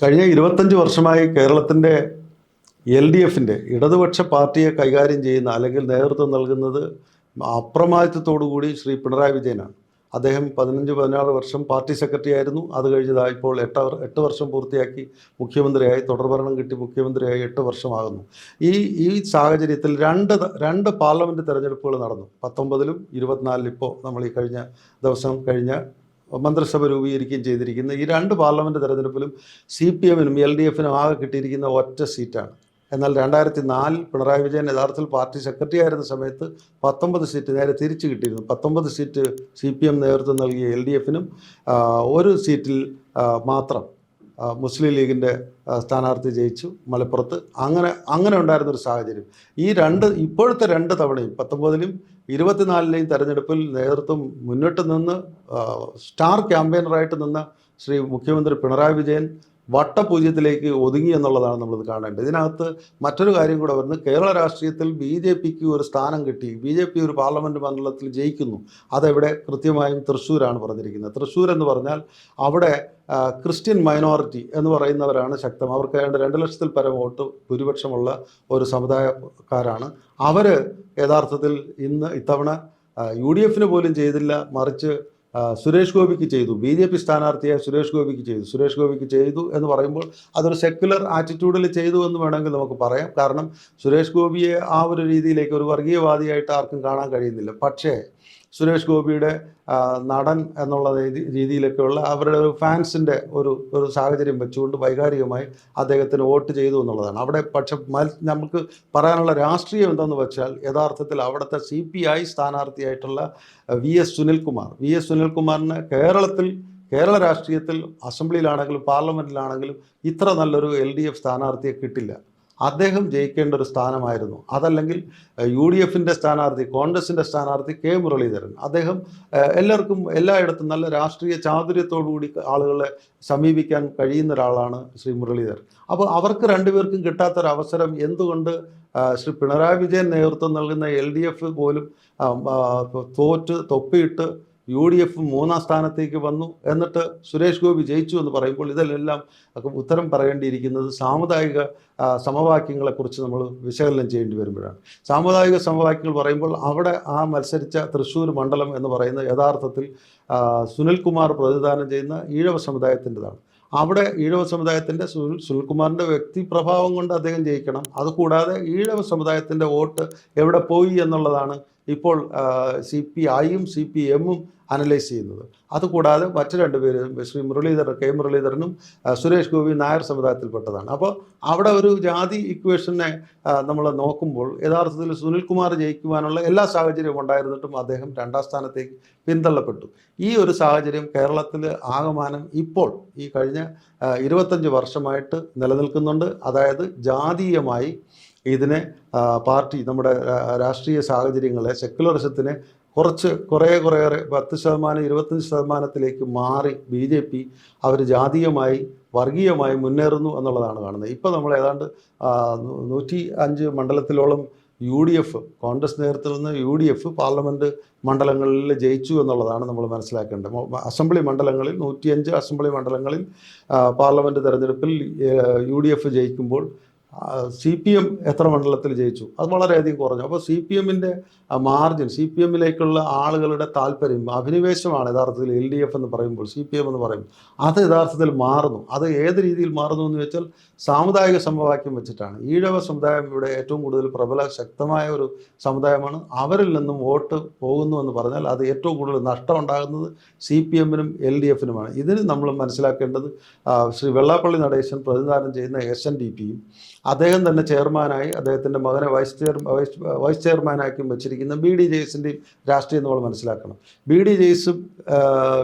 കഴിഞ്ഞ ഇരുപത്തഞ്ച് വർഷമായി കേരളത്തിന്റെ എൽ ഡി എഫിന്റെ ഇടതുപക്ഷ പാർട്ടിയെ കൈകാര്യം ചെയ്യുന്ന അല്ലെങ്കിൽ നേതൃത്വം നൽകുന്നത് അപ്രമാദിത്വത്തോടുകൂടി ശ്രീ പിണറായി വിജയനാണ്. അദ്ദേഹം പതിനഞ്ച് പതിനാറ് വർഷം പാർട്ടി സെക്രട്ടറി ആയിരുന്നു. അത് കഴിഞ്ഞതായി ഇപ്പോൾ എട്ട് എട്ട് വർഷം പൂർത്തിയാക്കി മുഖ്യമന്ത്രിയായി തുടർഭരണം കിട്ടി മുഖ്യമന്ത്രിയായി എട്ട് വർഷമാകുന്നു. ഈ ഈ സാഹചര്യത്തിൽ രണ്ട് രണ്ട് പാർലമെന്റ് തെരഞ്ഞെടുപ്പുകൾ നടന്നു. പത്തൊമ്പതിലും ഇരുപത്തിനാലിലും ഇപ്പോൾ നമ്മൾ ഈ കഴിഞ്ഞ ദിവസം കഴിഞ്ഞ മന്ത്രിസഭ രൂപീകരിക്കുകയും ചെയ്തിരിക്കുന്ന ഈ രണ്ട് പാർലമെന്റ് തെരഞ്ഞെടുപ്പിലും സി പി എമ്മിനും എൽ ഡി എഫിനും ആകെ കിട്ടിയിരിക്കുന്ന ഒറ്റ സീറ്റാണ്. എന്നാൽ രണ്ടായിരത്തി നാലിൽ പിണറായി വിജയൻ യഥാർത്ഥത്തിൽ പാർട്ടി സെക്രട്ടറി ആയിരുന്ന സമയത്ത് പത്തൊമ്പത് സീറ്റ് നേരെ തിരിച്ചു കിട്ടിയിരുന്നു. പത്തൊമ്പത് സീറ്റ് സി പി എം നേതൃത്വം നൽകിയ എൽ ഡി എഫിനും ഒരു സീറ്റിൽ മാത്രം മുസ്ലിം ലീഗിന്റെ സ്ഥാനാർത്ഥി ജയിച്ചു മലപ്പുറത്ത്. അങ്ങനെ അങ്ങനെ ഉണ്ടായിരുന്നൊരു സാഹചര്യം. ഈ രണ്ട് ഇപ്പോഴത്തെ രണ്ട് തവണയും പത്തൊമ്പതിലും ഇരുപത്തിനാലിലെയും തെരഞ്ഞെടുപ്പിൽ നേതൃത്വം മുന്നിട്ട് നിന്ന് സ്റ്റാർ ക്യാമ്പയിനറായിട്ട് നിന്ന് ശ്രീ മുഖ്യമന്ത്രി പിണറായി വിജയൻ വട്ടപൂജ്യത്തിലേക്ക് ഒതുങ്ങി എന്നുള്ളതാണ് നമ്മളിത് കാണേണ്ടത്. ഇതിനകത്ത് മറ്റൊരു കാര്യം കൂടെ വരുന്നത് കേരള രാഷ്ട്രീയത്തിൽ ബി ജെ പിക്ക് ഒരു സ്ഥാനം കിട്ടി. ബി ജെ പി ഒരു പാർലമെന്റ് മണ്ഡലത്തിൽ ജയിക്കുന്നു. അതെവിടെ കൃത്യമായും തൃശ്ശൂരാണ് പറഞ്ഞിരിക്കുന്നത്. തൃശ്ശൂർ എന്ന് പറഞ്ഞാൽ അവിടെ ക്രിസ്ത്യൻ മൈനോറിറ്റി എന്ന് പറയുന്നവരാണ് ശക്തം. അവർക്ക് ഏതാണ്ട് രണ്ട് ലക്ഷത്തിൽ പരം വോട്ട് ഭൂരിപക്ഷമുള്ള ഒരു സമുദായക്കാരാണ്. അവർ യഥാർത്ഥത്തിൽ ഇന്ന് ഇത്തവണ യു ഡി എഫിന് പോലും ചെയ്തില്ല. മറിച്ച് സുരേഷ് ഗോപിക്ക് ചെയ്തു. ബി ജെ പി സ്ഥാനാർത്ഥിയെ സുരേഷ് ഗോപിക്ക് ചെയ്തു. സുരേഷ് ഗോപിക്ക് ചെയ്തു എന്ന് പറയുമ്പോൾ അതൊരു സെക്യുലർ ആറ്റിറ്റ്യൂഡിൽ ചെയ്തു എന്ന് വേണമെങ്കിൽ നമുക്ക് പറയാം. കാരണം സുരേഷ് ഗോപിയെ ആ ഒരു രീതിയിലേക്ക് ഒരു വർഗീയവാദിയായിട്ട് ആർക്കും കാണാൻ കഴിയുന്നില്ല. പക്ഷേ സുരേഷ് ഗോപിയുടെ നടൻ എന്നുള്ള രീതി രീതിയിലൊക്കെയുള്ള അവരുടെ ഒരു ഫാൻസിന്റെ ഒരു ഒരു സാഹചര്യം വെച്ചുകൊണ്ട് വൈകാരികമായി അദ്ദേഹത്തിന് വോട്ട് ചെയ്തു എന്നുള്ളതാണ്. അവിടെ പക്ഷെ നമുക്ക് പറയാനുള്ള രാഷ്ട്രീയം എന്തെന്ന് വെച്ചാൽ യഥാർത്ഥത്തിൽ അവിടുത്തെ C P I സ്ഥാനാർത്ഥിയായിട്ടുള്ള V S Sunilkumar. V S സുനിൽകുമാറിന് കേരളത്തിൽ കേരള രാഷ്ട്രീയത്തിൽ അസംബ്ലിയിലാണെങ്കിലും പാർലമെന്റിലാണെങ്കിലും ഇത്ര നല്ലൊരു എൽ ഡി എഫ് സ്ഥാനാർത്ഥിയെ കിട്ടില്ല. അദ്ദേഹം ജയിക്കേണ്ട ഒരു സ്ഥാനമായിരുന്നു. അതല്ലെങ്കിൽ യു ഡി എഫിന്റെ സ്ഥാനാർത്ഥി കോൺഗ്രസിന്റെ സ്ഥാനാർത്ഥി കെ മുരളീധരൻ. അദ്ദേഹം എല്ലാവർക്കും എല്ലായിടത്തും നല്ല രാഷ്ട്രീയ ചാതുര്യത്തോടുകൂടി ആളുകളെ സമീപിക്കാൻ കഴിയുന്ന ഒരാളാണ് ശ്രീ മുരളീധരൻ. അപ്പോൾ അവർക്ക് രണ്ടുപേർക്കും കിട്ടാത്തൊരവസരം എന്തുകൊണ്ട് ശ്രീ പിണറായി വിജയൻ നേതൃത്വം നൽകുന്ന എൽ ഡി എഫ് പോലും തോറ്റ് തൊപ്പിയിട്ട് യു ഡി എഫ് മൂന്നാം സ്ഥാനത്തേക്ക് വന്നു. എന്നിട്ട് സുരേഷ് ഗോപി ജയിച്ചു എന്ന് പറയുമ്പോൾ ഇതിലെല്ലാം ഉത്തരം പറയേണ്ടിയിരിക്കുന്നത് സാമുദായിക സമവാക്യങ്ങളെക്കുറിച്ച് നമ്മൾ വിശകലനം ചെയ്യേണ്ടി വരുമ്പോഴാണ്. സാമുദായിക സമവാക്യങ്ങൾ പറയുമ്പോൾ അവിടെ ആ മത്സരിച്ച തൃശ്ശൂർ മണ്ഡലം എന്ന് പറയുന്ന യഥാർത്ഥത്തിൽ സുനിൽകുമാർ പ്രതിദാനം ചെയ്യുന്ന ഈഴവ സമുദായത്തിന്റെതാണ്. അവിടെ ഈഴവ സമുദായത്തിന്റെ സുനിൽ സുനിൽകുമാറിന്റെ വ്യക്തിപ്രഭാവം കൊണ്ട് അദ്ദേഹം ജയിക്കണം. അതുകൂടാതെ ഈഴവ സമുദായത്തിന്റെ വോട്ട് എവിടെ പോയി എന്നുള്ളതാണ് ഇപ്പോൾ സി പി ഐയും സി പി എമ്മും അനലൈസ് ചെയ്യുന്നത്. അതുകൂടാതെ മറ്റു രണ്ടുപേരും ശ്രീ മുരളീധരൻ കെ മുരളീധരനും സുരേഷ് ഗോപി നായർ സമുദായത്തിൽപ്പെട്ടതാണ്. അപ്പോൾ അവിടെ ഒരു ജാതി ഇക്വേഷനെ നമ്മൾ നോക്കുമ്പോൾ യഥാർത്ഥത്തിൽ സുനിൽകുമാർ ജയിക്കുവാനുള്ള എല്ലാ സാഹചര്യവും ഉണ്ടായിരുന്നിട്ടും അദ്ദേഹം രണ്ടാം സ്ഥാനത്തേക്ക് പിന്തള്ളപ്പെട്ടു. ഈ ഒരു സാഹചര്യം കേരളത്തിൽ ആകമാനം ഇപ്പോൾ ഈ കഴിഞ്ഞ ഇരുപത്തഞ്ച് വർഷമായിട്ട് നിലനിൽക്കുന്നുണ്ട്. അതായത് ജാതീയമായി ഇതിനെ പാർട്ടി നമ്മുടെ രാഷ്ട്രീയ സാഹചര്യങ്ങളെ സെക്യുലറിസത്തിനെ കുറച്ച് കുറേ കുറേയേറെ പത്ത് ശതമാനം ഇരുപത്തഞ്ച് ശതമാനത്തിലേക്ക് മാറി ബി ജെ പി അവർ ജാതീയമായി വർഗീയമായി മുന്നേറുന്നു എന്നുള്ളതാണ് കാണുന്നത്. ഇപ്പോൾ നമ്മൾ ഏതാണ്ട് നൂറ്റി അഞ്ച് മണ്ഡലത്തിലോളം യു ഡി എഫ് കോൺഗ്രസ് നേതൃത്വത്തിൽ നിന്ന് യു ഡി എഫ് പാർലമെന്റ് മണ്ഡലങ്ങളിൽ ജയിച്ചു എന്നുള്ളതാണ് നമ്മൾ മനസ്സിലാക്കേണ്ടത്. അസംബ്ലി മണ്ഡലങ്ങളിൽ നൂറ്റിയഞ്ച് അസംബ്ലി മണ്ഡലങ്ങളിൽ പാർലമെന്റ് തെരഞ്ഞെടുപ്പിൽ യു ഡി എഫ് ജയിക്കുമ്പോൾ സി പി എം എത്ര മണ്ഡലത്തിൽ ജയിച്ചു? അത് വളരെയധികം കുറഞ്ഞു. അപ്പോൾ സി പി എമ്മിന്റെ മാർജിൻ സി പി എമ്മിലേക്കുള്ള ആളുകളുടെ താല്പര്യം അഭിനിവേശമാണ് യഥാർത്ഥത്തിൽ എൽ ഡി എഫ് എന്ന് പറയുമ്പോൾ സി പി എം എന്ന് പറയുമ്പോൾ. അത് യഥാർത്ഥത്തിൽ മാറുന്നു. അത് ഏത് രീതിയിൽ മാറുന്നു എന്ന് വെച്ചാൽ സാമുദായിക സമവാക്യം വെച്ചിട്ടാണ്. ഈഴവ സമുദായം ഇവിടെ ഏറ്റവും കൂടുതൽ പ്രബല ശക്തമായ ഒരു സമുദായമാണ്. അവരിൽ നിന്നും വോട്ട് പോകുന്നു എന്ന് പറഞ്ഞാൽ അത് ഏറ്റവും കൂടുതൽ നഷ്ടം ഉണ്ടാകുന്നത് സി പി എമ്മിനും എൽ ഡി എഫിനുമാണ് ഇതിന് നമ്മൾ മനസ്സിലാക്കേണ്ടത് ശ്രീ വെള്ളാപ്പള്ളി നടേശൻ പ്രതിനിധാനം ചെയ്യുന്ന എസ് എൻ ഡി പിയും അദ്ദേഹം തന്നെ ചെയർമാനായി അദ്ദേഹത്തിന്റെ മകനെ വൈസ് ചെയർ വൈസ് വൈസ് ചെയർമാനാക്കിയും വെച്ചിരിക്കുന്ന ബി ഡി ജെയ്സിന്റെയും രാഷ്ട്രീയം നമ്മൾ മനസ്സിലാക്കണം. ബി ഡി ജെയ്സും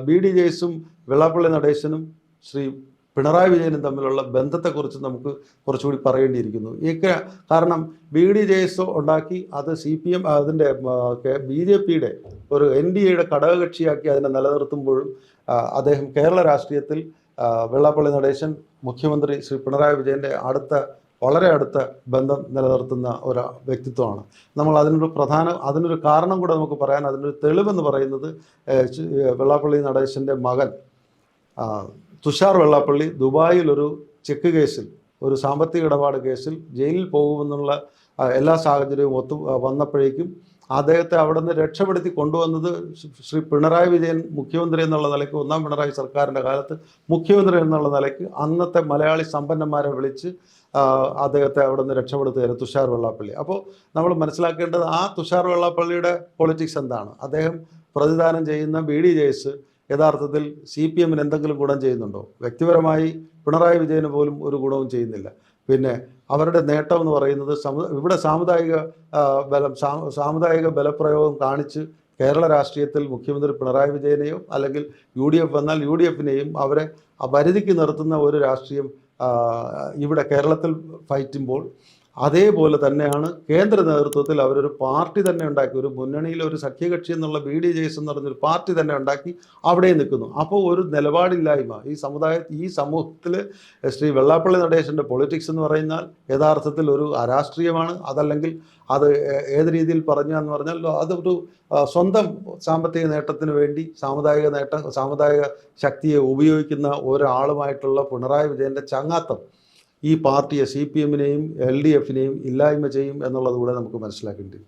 ബി ഡി ജെയ്സും വെള്ളാപ്പള്ളി നടേശനും ശ്രീ പിണറായി വിജയനും തമ്മിലുള്ള ബന്ധത്തെക്കുറിച്ച് നമുക്ക് കുറച്ചുകൂടി പറയേണ്ടിയിരിക്കുന്നു. ഈ കാരണം ബി ഡി ജെ എസ് ഉണ്ടാക്കി അത് സി പി എം അതിന്റെ ബി ജെ പിയുടെ ഒരു എൻ ഡി എയുടെ ഘടകകക്ഷിയാക്കി അതിനെ നിലനിർത്തുമ്പോഴും അദ്ദേഹം കേരള രാഷ്ട്രീയത്തിൽ വെള്ളാപ്പള്ളി നടേശൻ മുഖ്യമന്ത്രി ശ്രീ പിണറായി വിജയന്റെ അടുത്ത വളരെ അടുത്ത ബന്ധം നിലനിർത്തുന്ന ഒരു വ്യക്തിത്വമാണ്. നമ്മൾ അതിനൊരു പ്രധാന അതിനൊരു കാരണം കൂടെ നമുക്ക് പറയാൻ അതിനൊരു തെളിവെന്ന് പറയുന്നത് വെള്ളാപ്പള്ളി നടേശന്റെ മകൻ തുഷാർ വെള്ളാപ്പള്ളി ദുബായിൽ ഒരു ചെക്ക് കേസിൽ ഒരു സാമ്പത്തിക ഇടപാട് കേസിൽ ജയിലിൽ പോകുമെന്നുള്ള എല്ലാ സാഹചര്യവും ഒത്തു വന്നപ്പോഴേക്കും അദ്ദേഹത്തെ അവിടെ നിന്ന് രക്ഷപ്പെടുത്തി കൊണ്ടുവന്നത് ശ്രീ- പിണറായി വിജയൻ മുഖ്യമന്ത്രി എന്നുള്ള നിലയ്ക്ക് ഒന്നാം പിണറായി സർക്കാരിന്റെ കാലത്ത് മുഖ്യമന്ത്രി എന്നുള്ള നിലയ്ക്ക് അന്നത്തെ മലയാളി സമ്പന്നന്മാരെ വിളിച്ച് അദ്ദേഹത്തെ അവിടെ നിന്ന് രക്ഷപ്പെടുത്തുകയായിരുന്നു തുഷാർ വെള്ളാപ്പള്ളി. അപ്പോൾ നമ്മൾ മനസ്സിലാക്കേണ്ടത് ആ തുഷാർ വെള്ളാപ്പള്ളിയുടെ പൊളിറ്റിക്സ് എന്താണ്? അദ്ദേഹം പ്രതിദാനം ചെയ്യുന്ന ബി ഡി ജെയ്സ് യഥാർത്ഥത്തിൽ സി പി എമ്മിന് എന്തെങ്കിലും ഗുണം ചെയ്യുന്നുണ്ടോ? വ്യക്തിപരമായി പിണറായി വിജയന് പോലും ഒരു ഗുണവും ചെയ്യുന്നില്ല. പിന്നെ അവരുടെ നേട്ടം എന്ന് പറയുന്നത് ഇവിടെ സാമുദായിക ബലം സാമുദായിക ബലപ്രയോഗം കാണിച്ച് കേരള രാഷ്ട്രീയത്തിൽ മുഖ്യമന്ത്രി പിണറായി വിജയനെയും അല്ലെങ്കിൽ യു ഡി എഫ് വന്നാൽ യു ഡി എഫിനെയും അവരെ പരിധിക്ക് നിർത്തുന്ന ഒരു രാഷ്ട്രീയം ഇവിടെ കേരളത്തിൽ ഫൈറ്റുമ്പോൾ അതേപോലെ തന്നെയാണ് കേന്ദ്ര നേതൃത്വത്തിൽ അവരൊരു പാർട്ടി തന്നെ ഉണ്ടാക്കി. ഒരു മുന്നണിയിൽ ഒരു സഖ്യകക്ഷി എന്നുള്ള ബി ഡി ജെ എസ് എന്ന് പറഞ്ഞൊരു പാർട്ടി തന്നെ ഉണ്ടാക്കി അവിടെ നിൽക്കുന്നു. അപ്പോൾ ഒരു നിലപാടില്ലായ്മ ഈ സമുദായ ഈ സമൂഹത്തിൽ ശ്രീ വെള്ളാപ്പള്ളി നടേശന്റെ പൊളിറ്റിക്സ് എന്ന് പറയുന്നാൽ യഥാർത്ഥത്തിൽ ഒരു അരാഷ്ട്രീയമാണ്. അതല്ലെങ്കിൽ അത് ഏത് രീതിയിൽ പറഞ്ഞു എന്ന് പറഞ്ഞാൽ അതൊരു സ്വന്തം സാമ്പത്തിക നേട്ടത്തിന് വേണ്ടി സാമുദായിക നേട്ടം സാമുദായിക ശക്തിയെ ഉപയോഗിക്കുന്ന ഒരാളുമായിട്ടുള്ള പിണറായി വിജയന്റെ ചങ്ങാത്തം ഈ പാർട്ടിയെ സി പി എമ്മിനെയും എൽ ഡി എഫിനെയും ഇല്ലായ്മ ചെയ്യും എന്നുള്ളത് കൂടെ നമുക്ക് മനസ്സിലാക്കേണ്ടി